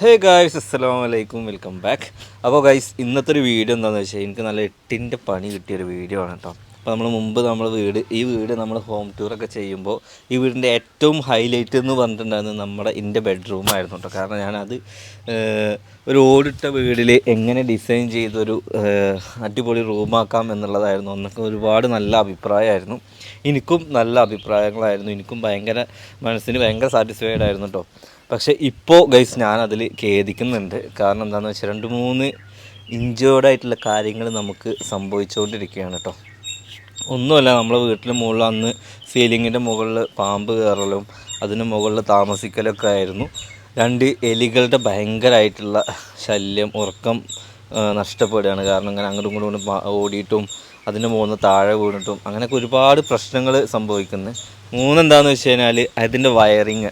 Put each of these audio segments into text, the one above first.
Hey guys അസ്സലാമു വലൈക്കും welcome back അപ്പോൾ ഗൈസ് ഇന്നത്തെ ഒരു വീഡിയോ എന്താണെന്ന് വെച്ചാൽ എനിക്ക് നല്ല എട്ടിന്റെ പണി കിട്ടിയൊരു വീഡിയോ ആണ് കേട്ടോ അപ്പോൾ നമ്മൾ മുമ്പ് നമ്മൾ വീട് ഈ വീട് നമ്മൾ ഹോം ടൂറൊക്കെ ചെയ്യുമ്പോൾ ഈ വീടിന്റെ ഏറ്റവും ഹൈലൈറ്റ് എന്ന് പറഞ്ഞിട്ടുണ്ടായിരുന്നത് നമ്മുടെ എന്റെ ബെഡ്റൂം ആയിരുന്നു കേട്ടോ കാരണം ഞാനത് ഒരു ഓടിട്ട വീടിൽ എങ്ങനെ ഡിസൈൻ ചെയ്തൊരു അടിപൊളി റൂമാക്കാം എന്നുള്ളതായിരുന്നു. അന്നൊക്കെ ഒരുപാട് നല്ല അഭിപ്രായമായിരുന്നു. എനിക്കും നല്ല അഭിപ്രായങ്ങളായിരുന്നു. എനിക്കും ഭയങ്കര മനസ്സിന് ഭയങ്കര സാറ്റിസ്ഫൈഡ് ആയിരുന്നു കേട്ടോ പക്ഷേ ഇപ്പോൾ ഗൈസ് ഞാൻ അതിൽ ഖേദിക്കുന്നുണ്ട്. കാരണം എന്താണെന്ന് വെച്ചാൽ രണ്ട് മൂന്ന് ഇഞ്ചേർഡ് ആയിട്ടുള്ള കാര്യങ്ങൾ നമുക്ക് സംഭവിച്ചുകൊണ്ടിരിക്കുകയാണ് കേട്ടോ ഒന്നുമല്ല നമ്മളെ വീട്ടിൽ മുകളിൽ അന്ന് സീലിങ്ങിന്റെ മുകളിൽ പാമ്പ് കയറലും അതിന് മുകളിൽ താമസിക്കലൊക്കെ ആയിരുന്നു. രണ്ട് എലികളുടെ ഭയങ്കരമായിട്ടുള്ള ശല്യം ഉറക്കം നഷ്ടപ്പെടുകയാണ്. കാരണം ഇങ്ങനെ അങ്ങോട്ടും ഇങ്ങോട്ടും ഓടിയിട്ടും അതിന്റെ മുകളിൽ താഴെ വീണിട്ടും അങ്ങനെയൊക്കെ ഒരുപാട് പ്രശ്നങ്ങൾ സംഭവിക്കുന്നു മൂന്നെന്താണെന്ന് വെച്ച് കഴിഞ്ഞാൽ അതിന്റെ വയറിങ്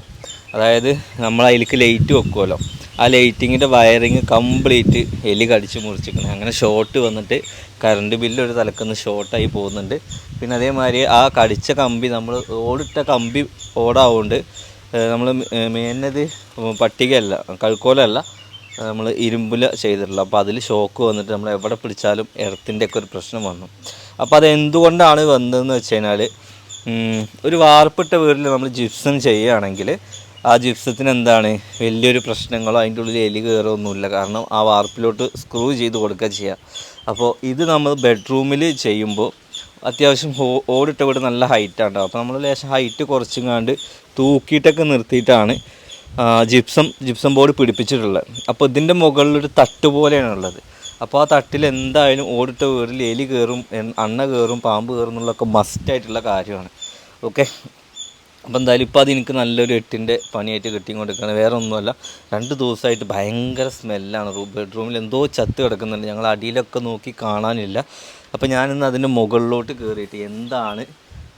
അതായത് നമ്മൾ അതിലേക്ക് ലൈറ്റ് വെക്കുമല്ലോ ആ ലൈറ്റിങ്ങിന്റെ വയറിങ് കംപ്ലീറ്റ് എലി കടിച്ച് മുറിച്ചിരിക്കണം. അങ്ങനെ ഷോർട്ട് വന്നിട്ട് കറണ്ട് ബില്ല് ഒരു തലക്കുന്ന് ഷോർട്ടായി പോകുന്നുണ്ട്. പിന്നെ അതേമാതിരി ആ കടിച്ച കമ്പി നമ്മൾ ഓടിട്ട കമ്പി ഓടാവുകൊണ്ട് നമ്മൾ മേനത് പട്ടികയല്ല കഴുക്കോലല്ല നമ്മൾ ഇരുമ്പിൽ ചെയ്തിട്ടുള്ളത്. അപ്പോൾ അതിൽ ഷോക്ക് വന്നിട്ട് നമ്മൾ എവിടെ പിടിച്ചാലും എർത്തിന്റെ ഒക്കെ ഒരു പ്രശ്നം വന്നു. അപ്പോൾ അത് എന്തുകൊണ്ടാണ് വന്നതെന്ന് വെച്ച് കഴിഞ്ഞാൽ ഒരു വാർപ്പിട്ട വീട്ടിൽ നമ്മൾ ജിപ്സം ചെയ്യുകയാണെങ്കിൽ ആ ജിപ്സത്തിന് എന്താണ് വലിയൊരു പ്രശ്നങ്ങളോ അതിന്റെ ഉള്ളിൽ എലി കയറൊന്നുമില്ല കാരണം ആ വാർപ്പിലോട്ട് സ്ക്രൂ ചെയ്ത് കൊടുക്കുക ചെയ്യുക അപ്പോൾ ഇത് നമ്മൾ ബെഡ്റൂമിൽ ചെയ്യുമ്പോൾ അത്യാവശ്യം ഹോ ഓടിട്ട വീട് നല്ല ഹൈറ്റാണ് അപ്പോൾ നമ്മൾ ലേശം ഹൈറ്റ് കുറച്ചുങ്ങാണ്ട് തൂക്കിയിട്ടൊക്കെ നിർത്തിയിട്ടാണ് ജിപ്സം ജിപ്സം ബോർഡ് പിടിപ്പിച്ചിട്ടുള്ളത്. അപ്പോൾ ഇതിന്റെ മുകളിലൊരു തട്ട് പോലെയാണ് ഉള്ളത്. അപ്പോൾ ആ തട്ടിൽ എന്തായാലും ഓടിട്ട വീട്ടിൽ എലി കയറും അണ്ണ കയറും പാമ്പ് കയറും എന്നുള്ളതൊക്കെ മസ്റ്റായിട്ടുള്ള കാര്യമാണ്. ഓക്കെ അപ്പോൾ എന്തായാലും ഇപ്പോൾ അത് എനിക്ക് നല്ലൊരു എട്ടിന്റെ പണിയായിട്ട് കിട്ടിക്കൊണ്ടിരിക്കുകയാണ്. വേറെ ഒന്നുമല്ല രണ്ട് ദിവസമായിട്ട് ഭയങ്കര സ്മെല്ലാണ്. ബെഡ്റൂമിൽ എന്തോ ചത്ത് കിടക്കുന്നുണ്ട്. ഞങ്ങൾ അടിയിലൊക്കെ നോക്കി കാണാനില്ല. അപ്പോൾ ഞാനിന്ന് അതിന്റെ മുകളിലോട്ട് കയറിയിട്ട് എന്താണ്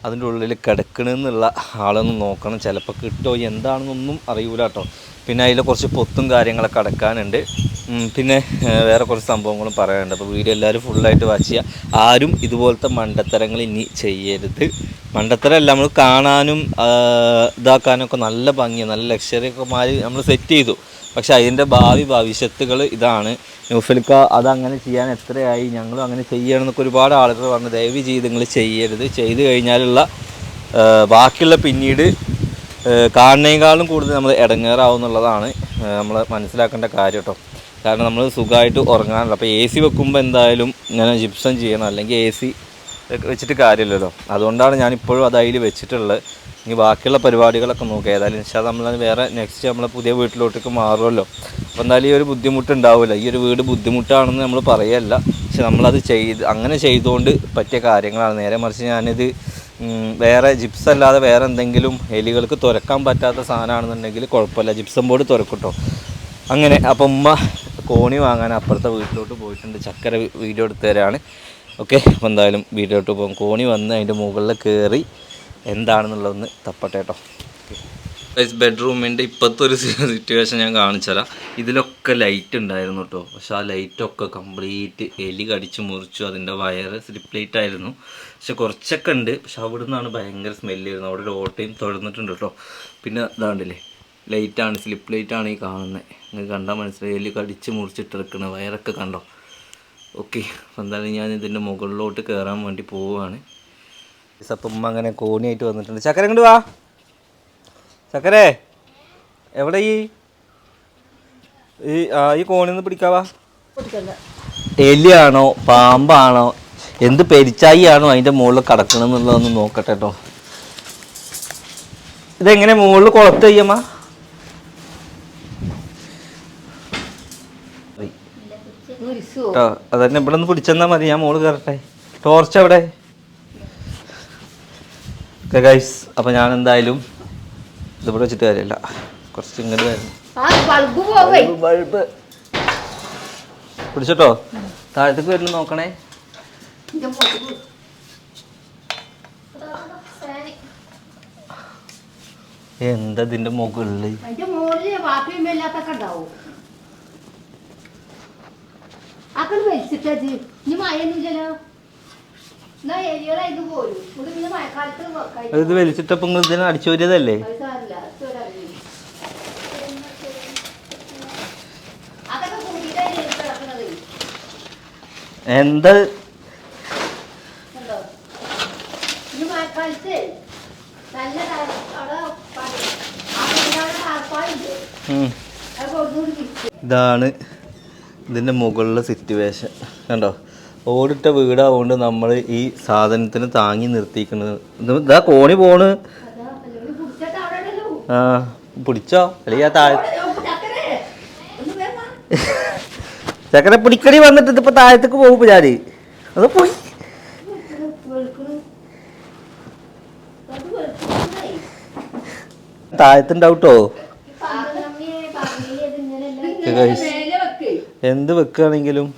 അതിന്റെ ഉള്ളിൽ കിടക്കണമെന്നുള്ള ആളൊന്ന് നോക്കണം. ചിലപ്പോൾ കിട്ടോ എന്താണെന്നൊന്നും അറിയൂല കേട്ടോ. പിന്നെ അതിൽ കുറച്ച് പൊത്തും കാര്യങ്ങളൊക്കെ അടക്കാനുണ്ട്. പിന്നെ വേറെ കുറച്ച് സംഭവങ്ങളും പറയാനുണ്ട്. അപ്പോൾ വീഡിയോ എല്ലാവരും ഫുള്ളായിട്ട് വാച്ച് ചെയ്യുക. ആരും ഇതുപോലത്തെ മണ്ടത്തരങ്ങൾ ഇനി ചെയ്യരുത്. മണ്ടത്തരമല്ല നമ്മൾ കാണാനും ഇതാക്കാനൊക്കെ നല്ല ഭംഗിയാണ്. നല്ല ലക്ഷറിയൊക്കെ മാറി നമ്മൾ സെറ്റ് ചെയ്തു. പക്ഷെ അതിന്റെ ഭാവി ഭവിഷ്യത്തുകൾ ഇതാണ്. ന്യൂഫിൽക്ക അതങ്ങനെ ചെയ്യാൻ എത്രയായി ഞങ്ങളും അങ്ങനെ ചെയ്യണമെന്നൊക്കെ ഒരുപാട് ആളുകൾ പറഞ്ഞു ദയവ് ചെയ്ത് നിങ്ങൾ ചെയ്യരുത്. ചെയ്ത് കഴിഞ്ഞാലുള്ള ബാക്കിയുള്ള പിന്നീട് കാണുന്നതിനേക്കാളും കൂടുതൽ നമ്മൾ ഇടങ്ങേറാവും എന്നുള്ളതാണ് നമ്മൾ മനസ്സിലാക്കേണ്ട കാര്യം കേട്ടോ. കാരണം നമ്മൾ സുഖമായിട്ട് ഉറങ്ങാനുള്ള അപ്പോൾ എ സി വെക്കുമ്പോൾ എന്തായാലും ഇങ്ങനെ ജിപ്സം ചെയ്യണം അല്ലെങ്കിൽ എ സി വെച്ചിട്ട് കാര്യമില്ലല്ലോ. അതുകൊണ്ടാണ് ഞാൻ ഇപ്പോഴും അത് അതിൽ വെച്ചിട്ടുള്ളത്. ഇനി ബാക്കിയുള്ള പരിപാടികളൊക്കെ നോക്കുക ഏതായാലും ഇൻഷാ നമ്മൾ വേറെ നെക്സ്റ്റ് നമ്മളെ പുതിയ വീട്ടിലോട്ടേക്ക് മാറുമല്ലോ. അപ്പോൾ എന്തായാലും ഈ ഒരു ബുദ്ധിമുട്ടുണ്ടാവില്ല ഈ ഒരു വീട് ബുദ്ധിമുട്ടാണെന്ന് നമ്മൾ പറയല്ല. പക്ഷെ നമ്മളത് ചെയ്ത് അങ്ങനെ ചെയ്തുകൊണ്ട് പറ്റിയ കാര്യങ്ങളാണ്. നേരെ മറിച്ച് ഞാനിത് വേറെ ജിപ്സ് അല്ലാതെ വേറെ എന്തെങ്കിലും എലികൾക്ക് തുരക്കാൻ പറ്റാത്ത സാധനമാണെന്നുണ്ടെങ്കിൽ കുഴപ്പമില്ല. ജിപ്സം ബോർഡ് തുറക്കട്ടോ അങ്ങനെ അപ്പം ഉമ്മ കോണി വാങ്ങാൻ അപ്പുറത്തെ വീട്ടിലോട്ട് പോയിട്ടുണ്ട്. ചക്കര വീഡിയോ എടുത്തു തരാണ്. ഓക്കെ അപ്പോൾ എന്തായാലും വീട്ടിലോട്ട് പോകും. കോണി വന്ന് അതിന്റെ മുകളിൽ കയറി എന്താണെന്നുള്ളതൊന്ന് തപ്പട്ടെ കേട്ടോ. ബെഡ്റൂമിന്റെ ഇപ്പോഴത്തെ ഒരു സിറ്റുവേഷൻ ഞാൻ കാണിച്ചുതരാം. ഇതിലൊക്കെ ലൈറ്റ് ഉണ്ടായിരുന്നു കേട്ടോ. പക്ഷെ ആ ലൈറ്റൊക്കെ കംപ്ലീറ്റ് എലി കടിച്ച് മുറിച്ചു അതിന്റെ വയറ് സ്ലിപ്പ് ലൈറ്റ് ആയിരുന്നു. പക്ഷെ കുറച്ചൊക്കെ ഉണ്ട്. പക്ഷെ അവിടെ നിന്നാണ് ഭയങ്കര സ്മെല്ല് വരുന്നത്. അവിടെ ഒരു ഓട്ടയും തുറന്നിട്ടുണ്ട് കേട്ടോ. പിന്നെ ഇതാണ്ടില്ലേ ലൈറ്റാണ് സ്ലിപ്പ് ലൈറ്റാണ് ഈ കാണുന്നത്. നിങ്ങൾക്ക് കണ്ടാൽ മനസ്സിലായി. എലി കടിച്ച് മുറിച്ചിട്ടെടുക്കണ വയറൊക്കെ കണ്ടോ? ഓക്കെ എന്തായാലും ഞാൻ ഇതിന്റെ മുകളിലോട്ട് കയറാൻ വേണ്ടി പോവുകയാണ്. സപ്പം അങ്ങനെ കോണിയായിട്ട് വന്നിട്ടുണ്ട്. ചക്കര ഇങ്ങോട്ട് വാ. ചക്കരേ എവിടെ ഈ ഈ കോണിൽ നിന്ന് പിടിക്കാവാ എലിയാണോ പാമ്പാണോ എന്ത് പെരിച്ചായി ആണോ അതിന്റെ മുകളിൽ കിടക്കണമെന്നുള്ളതൊന്ന് നോക്കട്ടെ കേട്ടോ ഇതെങ്ങനെ മുകളിൽ കുളത്ത് ചെയ്യമ്മ കേട്ടോ അതന്നെ ഇവിടെ നിന്ന് പിടിച്ചെന്നാ മതി ഞാൻ മോൾ കയറട്ടെ ടോർച്ച് എവിടെ? ഗൈസ് അപ്പൊ ഞാൻ എന്തായാലും ഇതിവിടെ വെച്ചിട്ട് കാര്യമില്ല. കുറച്ച് ഇങ്ങോട്ട് വരണം. ആ ബൾബ് പോവേ. ബൾബ് പിടിച്ചിട്ടോ? താഴത്തേക്ക് വരുന്നു നോക്കണേ. എന്താ ഇതിന്റെ മുകളിൽ? അക്കട് വലിച്ചിട്ടാ ജി ഇനി മഴയൊന്നുമില്ലല്ലോ. എന്നാ എലികളായിട്ട് പോരും. ഇവിടെ പിന്നെ മഴക്കാലത്ത് വെക്കാം ഇത് വലിച്ചിട്ടപ്പം നിങ്ങൾ ഇതിനെ അടിച്ചു വരിയതല്ലേ? അത് സാരില്ല അത് ചോരാറില്ല അതൊക്കെ കൂട്ടിയിട്ടാ ഈ കിടക്കണത് എന്താ? കണ്ടോ ഇനി മഴക്കാലത്ത് നല്ല കാ- അവിടെ പണി. ആ പിന്നെ അവിടെ താർപ്പായില്ലേ? ഉം. അത് കൊടുന്നുകൊണ്ട് തിരിച്ച്. ഇതാണ്. ഇതിന്റെ മുകളിലെ സിറ്റുവേഷൻ കണ്ടോ? ഓടിട്ട വീടാവുകൊണ്ട് നമ്മൾ ഈ സാധനത്തിന് താങ്ങി നിർത്തിക്കുന്നത് ഇത് കോണി പോണ്. ആ പിടിച്ചോ? അല്ലെങ്കിൽ ആ താഴെ ചക്കരെ പിടിക്കടി വന്നിട്ട് ഇതിപ്പോ താഴത്തേക്ക് പോകും ഞാൻ അത് പോയി. താഴത്തുണ്ടാവട്ടോ? പാർവതിയമ്മയെ എന്ത് വെക്കുകയാണെങ്കിലും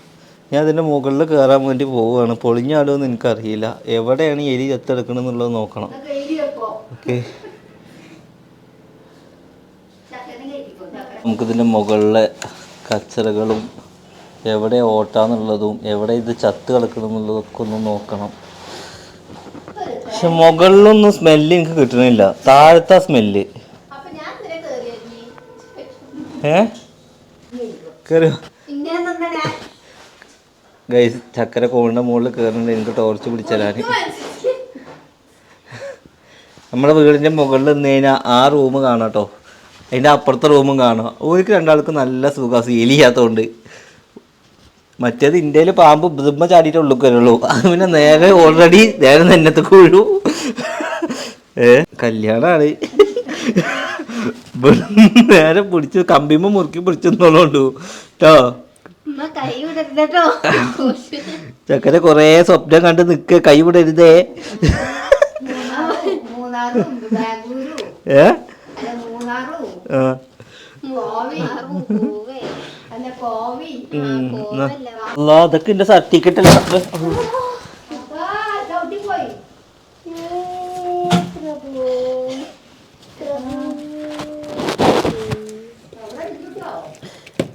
ഞാൻ അതിന്റെ മുകളിൽ കയറാൻ വേണ്ടി പോവുകയാണ്. പൊളിഞ്ഞാടുമെന്ന് എനിക്കറിയില്ല. എവിടെയാണ് എലി ചത്തെടുക്കണമെന്നുള്ളത് നോക്കണം. ഓക്കെ. നമുക്കിതിന്റെ മുകളിലെ കച്ചറകളും എവിടെ ഓട്ടാന്നുള്ളതും എവിടെ ഇത് ചത്ത് കിടക്കണം എന്നുള്ളതൊക്കെ ഒന്ന് നോക്കണം. പക്ഷെ മുകളിലൊന്നും സ്മെല്ല് എനിക്ക് കിട്ടണില്ല. താഴത്തെ സ്മെല്ല്. ഏ? കയറിയോ? ഗൈസ് ചക്കര കോണിന്റെ മുകളിൽ കയറുന്നുണ്ട് എനിക്ക് ടോർച്ച് പിടിച്ചതാണ്. നമ്മുടെ വീടിന്റെ മുകളിൽ നിന്ന് കഴിഞ്ഞാൽ ആ റൂം കാണാം കേട്ടോ അതിന്റെ അപ്പുറത്തെ റൂമും കാണാം. ഓർക്ക് രണ്ടാൾക്കും നല്ല സുഖം. ഫീൽ ചെയ്യാത്തതുകൊണ്ട് മറ്റേത് ഇന്ത്യയിൽ പാമ്പ് ബൃമ്മ ചാടിയിട്ട് ഉള്ളു കയറുള്ളൂ അത് പിന്നെ നേരെ ഓൾറെഡി നേരെ നെന്നത്ത് കൂഴു ഏ കല്യാണമാണ് നേരെ പിടിച്ച് കമ്പിമ്മ മുറുക്കി പിടിച്ചെന്നുള്ളൂ കേട്ടോ ഉമ്മ കൊറേ സ്വപ്നം കണ്ട് നിക്ക കൈ വിടരുതേ. ഏ? അതൊക്കെ എന്റെ സർട്ടിഫിക്കറ്റ് അല്ല?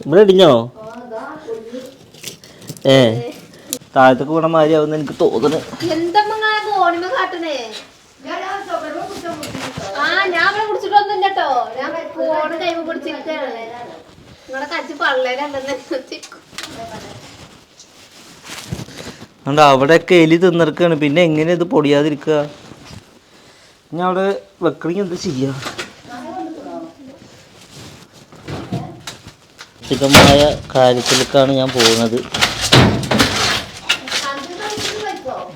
ഇവിടെ ഇടിഞ്ഞോ. ഏ. താഴത്തേക്ക് വീണ മാതിരി ആവുന്ന എനിക്ക് തോന്നുന്നു അവിടെ ഒക്കെ അതുകൊണ്ട് അവിടെയൊക്കെ എലി തിന്നിറക്കാണ് പിന്നെ എങ്ങനെ ഇത് പൊടിയാതിരിക്കുക ഞാൻ അവിടെ വെക്കണെങ്കിൽ എന്താ ചെയ്യാ? ചിക്കമായ കാര്യത്തിലേക്കാണ് ഞാൻ പോകുന്നത്.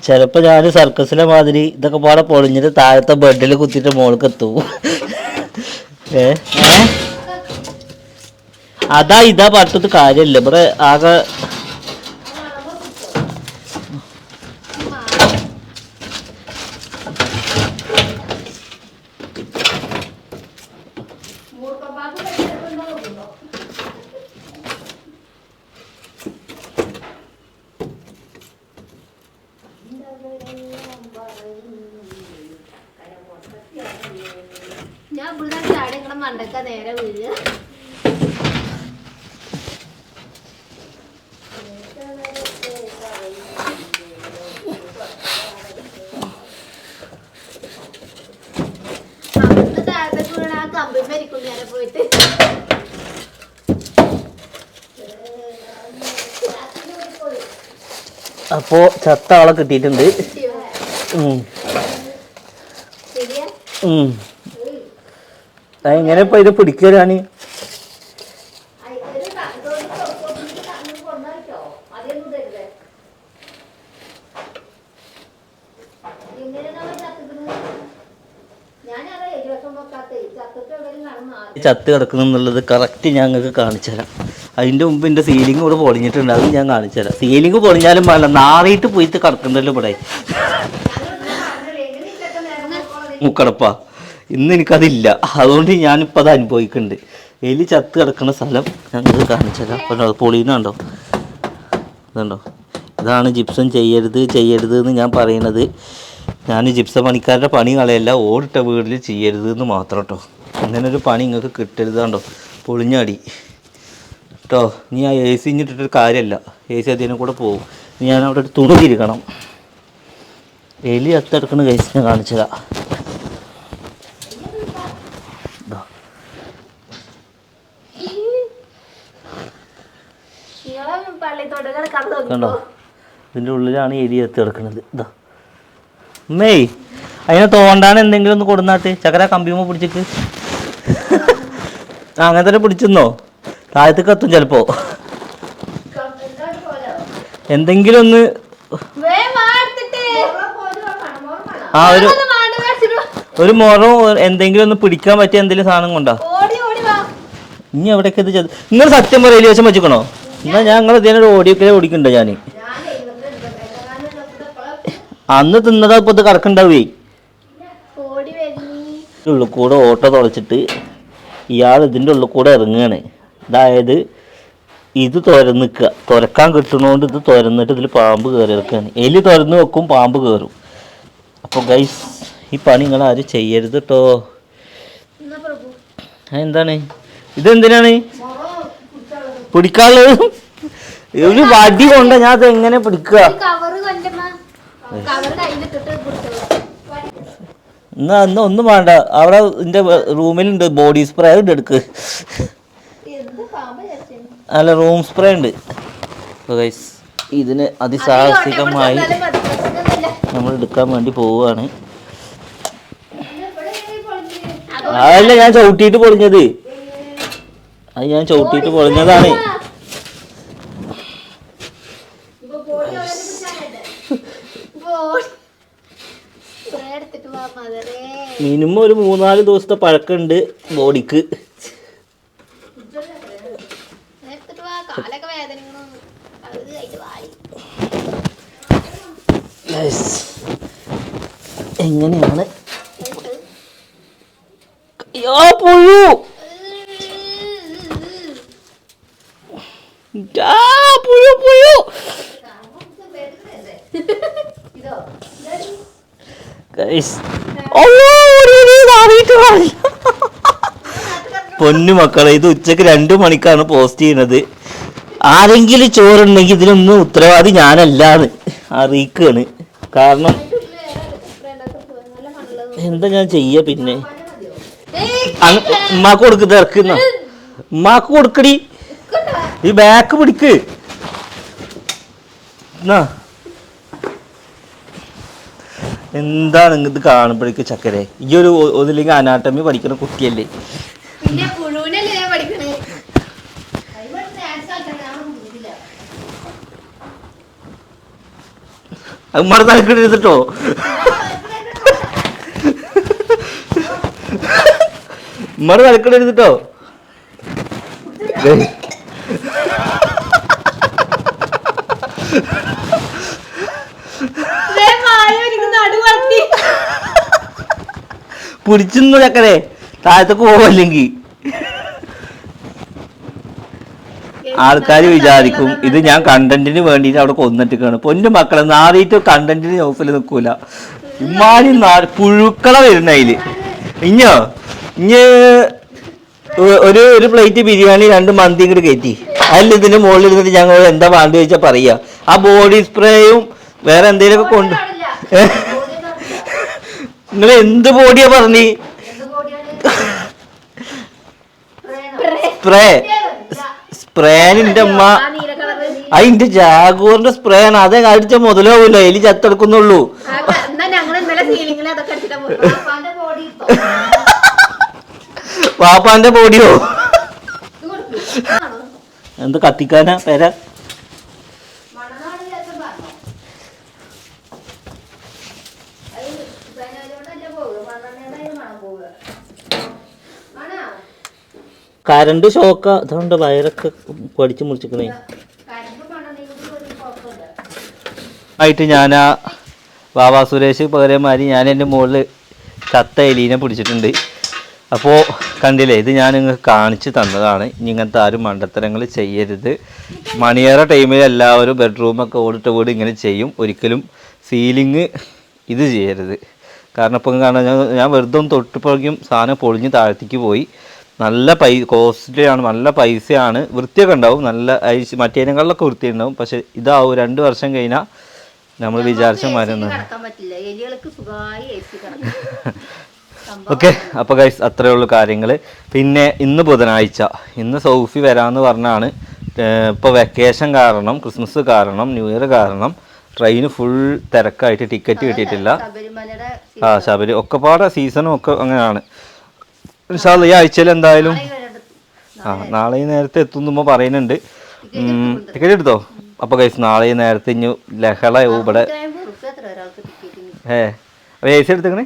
ചിലപ്പോൾ ഞാൻ സർക്കസിലെ മാതിരി ഇതൊക്കെ പാടെ പൊളിഞ്ഞിട്ട് താഴത്തെ ബെഡിൽ കുത്തിട്ട് മോൾക്ക് എത്തൂ. ഏ? അതാ ഇതാ പറഞ്ഞിട്ട് കാര്യമില്ല ഇവിടെ ആകെ മണ്ടക്ക നേരെ വീഴുക അവിടുന്ന് താഴത്തേക്ക് വീണ ആ കമ്പി മരിക്കും പോയിട്ട്. അപ്പോ ചത്ത ആളെ കിട്ടിയിട്ടുണ്ട്. ഉം. ഉം. അതെങ്ങനെ ഇപ്പൊ ഇത് പിടിക്കരാണ് കാണുന്ന ചത്ത് കിടക്കുന്നു എന്നുള്ളത് കറക്റ്റ് ഞങ്ങൾക്ക് കാണിച്ചു തരാം. അതിന്റെ മുമ്പ് എന്റെ സീലിംഗ് ഇവിടെ പൊളിഞ്ഞിട്ടുണ്ട് അത് ഞാൻ കാണിച്ചു തരാം. സീലിംഗ് പൊളിഞ്ഞാലും പാടില്ല നാറിയിട്ട് പോയിട്ട് കിടക്കണ്ടല്ലോ ഇവിടെ. മുക്കടപ്പ. ഇന്ന് എനിക്കതില്ല. അതുകൊണ്ട് ഞാനിപ്പോൾ അത് അനുഭവിക്കുന്നുണ്ട് എലി ചത്ത് കിടക്കുന്ന സ്ഥലം ഞാൻ കാണിച്ചു തരാം അപ്പോൾ പൊളിയുന്നുണ്ടോ ഇതുണ്ടോ? ഇതാണ് ജിപ്സം ചെയ്യരുത് ചെയ്യരുത് എന്ന് ഞാൻ പറയുന്നത്. ഞാൻ ജിപ്സം പണിക്കാരുടെ പണി കളയല്ല ഓടിട്ട വീട്ടിൽ ചെയ്യരുത് എന്ന് മാത്രം കേട്ടോ. അങ്ങനൊരു പണി നിങ്ങൾക്ക് കിട്ടരുത് കണ്ടോ? പൊളിഞ്ഞാടി. കേട്ടോ നീ ആ എ സി ഇഞ്ഞിട്ടൊരു കാര്യമല്ല എ സി അതിനെ കൂടെ പോകും. ഞാൻ അവിടെ ഒരു തുണി തിരിക്കണം എലി അത്തെടുക്കണ കേസ് ഞാൻ കണ്ടു? ഇതിന്റെ ഉള്ളിലാണ് എലി എത്തി കിടക്കുന്നത് ഇതാ. മേയ് അതിനെ തോണ്ടാൻ എന്തെങ്കിലും ഒന്ന് കൊടുന്നാട്ട്. ചക്കര കമ്പിയുമ്പോ പിടിച്ചിട്ട് അങ്ങനെ തന്നെ പിടിച്ചെന്നോ താഴത്തേക്ക് എത്തും ചിലപ്പോ. എന്തെങ്കിലും ഒന്ന്. ആ ഒരു. ഒരു മുറം എന്തെങ്കിലും ഒന്ന് പിടിക്കാൻ പറ്റിയ എന്തെങ്കിലും സാധനം കൊണ്ടാ. ഇനി എവിടേക്ക് ഇത് ചെയ്ത് നിങ്ങൾ സത്യം പറയലി വശം വെച്ചിക്കണോ? എന്നാ ഞാൻ നിങ്ങൾ ഇതിനൊരു ഓടിയൊക്കെ ഓടിക്കണ്ട ഞാൻ അന്ന് തിന്നതാ ഇപ്പൊ ഇത് കറക്കുണ്ടാവേ ഉള്ളിൽ കൂടെ ഓട്ടോ തുളച്ചിട്ട് ഇയാൾ ഇതിന്റെ ഉള്ളിൽ കൂടെ ഇറങ്ങുകയാണ് അതായത് ഇത് തുരന്നിക്കുക തുരക്കാൻ കിട്ടണോണ്ട് ഇത് തുരന്നിട്ട് ഇതിൽ പാമ്പ് കയറി ഇറക്കുകയാണ് എലി തുരന്ന് വെക്കും പാമ്പ് കയറും. അപ്പോൾ ഗൈസ് ഈ പണി നിങ്ങൾ ആരും ചെയ്യരുത് കേട്ടോ എന്താണ്? ഇതെന്തിനാണ്? പിടിക്കാനുള്ളത്? ഒരു വടി കൊണ്ട് ഞാൻ അത് എങ്ങനെ പിടിക്കുക? എന്നാ എന്നാ ഒന്നും വേണ്ട. അവിടെ എന്റെ റൂമിലുണ്ട് ബോഡി സ്പ്രേ ഉണ്ട് എടുക്ക്. അല്ല റൂം സ്പ്രേ ഉണ്ട്. ഇതിന് അതിസാഹസികമായി നമ്മൾ എടുക്കാൻ വേണ്ടി പോവുകയാണ്. അതല്ല ഞാൻ ചവിട്ടിയിട്ട് പൊളിഞ്ഞത്. അത് ഞാൻ ചവിട്ടിയിട്ട് പൊളിഞ്ഞതാണ്. മിനിമം ഒരു മൂന്നാൽ ദിവസത്തെ പഴക്കമുണ്ട് ബോഡിക്ക്. എങ്ങനെയാണ്? അയ്യോ പുഴു ആ, പുഴു പുഴു Guys, അയ്യോ, ഒരു ഒരു ഇതാറിയിട്ട് കളഞ്ഞു. പൊന്നു മക്കളെ ഇത് ഉച്ചയ്ക്ക് രണ്ടു മണിക്കാണ് പോസ്റ്റ് ചെയ്യുന്നത്. ആരെങ്കിലും ചോറുണ്ടെങ്കിൽ ഇതിനൊന്നും ഉത്തരവാദി ഞാനല്ലാന്ന് അറിയിക്കാണ്. കാരണം എന്താ ഞാൻ ചെയ്യ പിന്നെ? ഉമ്മാക്ക് കൊടുക്കുന്ന ഇറക്കുന്ന ഉമ്മാക്ക് കൊടുക്കടി. ഈ ബാക്ക് പിടിക്ക്. എന്നാ. എന്താണ് ഇത് കാണുമ്പോഴേക്ക് ചക്കരെ? ഈ ഒരു ഒന്നില്ലെങ്കിൽ അനാട്ടമി പഠിക്കുന്ന കുട്ടിയല്ലേ? ഉമ്മടെ തലക്കെടുത്തിട്ടോ ഉമ്മടെ തലക്കെടുത്തിട്ടോ നടു വളർത്തി പിടിച്ചിന്നു ചക്കരെ. താഴത്തേക്ക് പോവല്ലെങ്കിൽ. ആൾക്കാർ വിചാരിക്കും ഇത് ഞാൻ കണ്ടന്റിന് വേണ്ടിയിട്ട് അവിടെ കൊന്നിട്ടിക്കാണ് പൊന്നു മക്കളെ നാറിയിട്ട് കണ്ടന്റിന് ഓഫിൽ നിൽക്കൂല. ഇമാരി പുഴുക്കള വരുന്ന അതിൽ. ഇഞ്ഞോ? ഇഞ്ഞ് ഒരു ഒരു പ്ലേറ്റ് ബിരിയാണി രണ്ട് മന്തി ഇങ്ങോട്ട് കയറ്റി അതിൽ ഇതിന്റെ മുകളിൽ ഇരുന്നിട്ട് ഞങ്ങൾ എന്താ വേണ്ടി ചോദിച്ചാൽ പറയാ. ആ ബോഡി സ്പ്രേയും വേറെ എന്തെങ്കിലുമൊക്കെ കൊണ്ട് നിങ്ങൾ എന്ത് ബോഡിയാ പറഞ്ഞി? സ്പ്രേ. സ്പ്രേ നിന്റെ അമ്മ അതിന്റെ ജാഗൂറിന്റെ സ്പ്രേ ആണ്. അത് അടിച്ച മുതലാവൂല എലി ചത്തെടുക്കുന്നുള്ളൂ. വാപ്പാന്റെ ബോഡിയോ? എന്ത് കത്തിക്കാനാ? പേര? കരണ്ട് ഷോക്ക. അതുകൊണ്ട് വയറൊക്കെ പഠിച്ചു മുറിച്ചിക്കണേ. ആയിട്ട് ഞാൻ ആ വാവാ സുരേഷ് പകരമാരി ഞാൻ എന്റെ മുകളിൽ ചത്ത എലീനെ പിടിച്ചിട്ടുണ്ട്. അപ്പോൾ കണ്ടില്ലേ ഇത് ഞാൻ നിങ്ങൾക്ക് കാണിച്ചു തന്നതാണ്. ഇനി ഇങ്ങനത്തെ ആരും മണ്ടത്തരങ്ങൾ ചെയ്യരുത്. മണിയേറെ ടൈമിൽ എല്ലാവരും ബെഡ്റൂമൊക്കെ ഓടിട്ട വീട് ഇങ്ങനെ ചെയ്യും. ഒരിക്കലും സീലിങ് ഇത് ചെയ്യരുത്. കാരണം ഇപ്പം കാണാൻ ഞാൻ- വെറുതെ ഒന്ന് തൊട്ടിപ്പോഴേക്കും സാധനം പൊളിഞ്ഞ് താഴത്തേക്ക് പോയി. നല്ല പൈ കോസ്റ്റ്ലിയാണ് നല്ല പൈസയാണ്. വൃത്തിയൊക്കെ ഉണ്ടാവും. നല്ല ഐസ് മറ്റേനങ്ങളിലൊക്കെ വൃത്തി ഉണ്ടാവും പക്ഷെ ഇതാവും. രണ്ട് വർഷം കഴിഞ്ഞാൽ നമ്മൾ വിചാരിച്ച മരുന്ന് ഓക്കെ. അപ്പോൾ ഗൈസ് അത്രയേ ഉള്ളൂ കാര്യങ്ങൾ പിന്നെ ഇന്ന് ബുധനാഴ്ച. ഇന്ന് സൗഫി വരാമെന്ന് പറഞ്ഞാണ്. ഇപ്പോൾ വെക്കേഷൻ കാരണം ക്രിസ്മസ് കാരണം ന്യൂ ഇയർ കാരണം ട്രെയിൻ ഫുൾ തിരക്കായിട്ട് ടിക്കറ്റ് കിട്ടിയിട്ടില്ല. ആ ശബരി ഒക്കെപ്പാടെ സീസണും ഒക്കെ അങ്ങനെയാണ്. ഈ ആഴ്ചയിൽ എന്തായാലും ആ നാളെ ഈ നേരത്തെ എത്തുന്നുമ്പോൾ പറയുന്നുണ്ട്. ടിക്കറ്റ് എടുത്തോ അപ്പൊ കൈസ് നാളെ ഈ നേരത്തെ ഇനി ലഹള ഇവിടെ ഏ അപ്പൊ എ സി എടുത്തേക്കണേ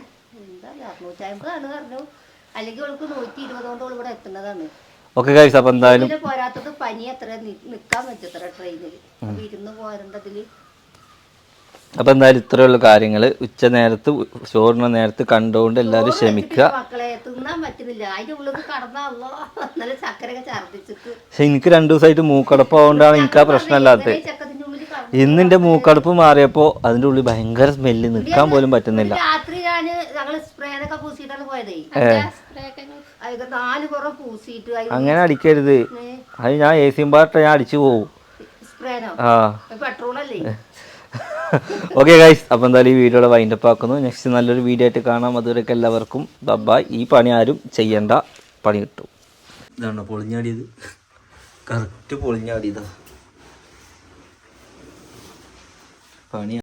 ഓക്കെ കൈസ് അപ്പൊ എന്തായാലും പോരാത്തത് പനി എത്ര നി- നിക്കാൻ പറ്റത്ര ട്രെയിനിൽ ഇരുന്ന് പോരേണ്ടതിൽ. അപ്പൊ എന്തായാലും ഇത്രയുള്ള കാര്യങ്ങൾ ഉച്ച നേരത്ത് ചോറിന നേരത്ത് കണ്ടുകൊണ്ട് എല്ലാരും ക്ഷമിക്കുക. പക്ഷെ എനിക്ക് രണ്ടു ദിവസമായിട്ട് മൂക്കടപ്പ് ആവുകൊണ്ടാണ് എനിക്ക് ആ പ്രശ്നമല്ലാത്ത ഇന്ന് എന്റെ മൂക്കടപ്പ് മാറിയപ്പോ അതിന്റെ ഉള്ളിൽ ഭയങ്കര സ്മെല്ല് നിൽക്കാൻ പോലും പറ്റുന്നില്ല. രാത്രി ഞാൻ ഞങ്ങൾ സ്പ്രേനൊക്കെ പൂസിയിട്ടാണ് പോയതേ. അതിന് നാല് പുറം പൂസിയിട്ട് അങ്ങനെ അടിക്കരുത്. അത് ഞാൻ എ സിയും പാട്ട ഞാൻ അടിച്ചു പോകും ആ. പെട്രോൾ അല്ലേ ഓക്കെ ഗൈസ് അപ്പോൾ എന്തായാലും ഈ വീഡിയോയുടെ വൈൻഡപ്പ് ആക്കുന്നു. നെക്സ്റ്റ് നല്ലൊരു വീഡിയോ ആയിട്ട് കാണാം. അതുവരെയൊക്കെ എല്ലാവർക്കും ബബായ് ഈ പണി ആരും ചെയ്യേണ്ട പണി കിട്ടും. ഇതാണോ പൊളിഞ്ഞാടിയത്? കറക്റ്റ് പൊളിഞ്ഞാടിയതാ. പണി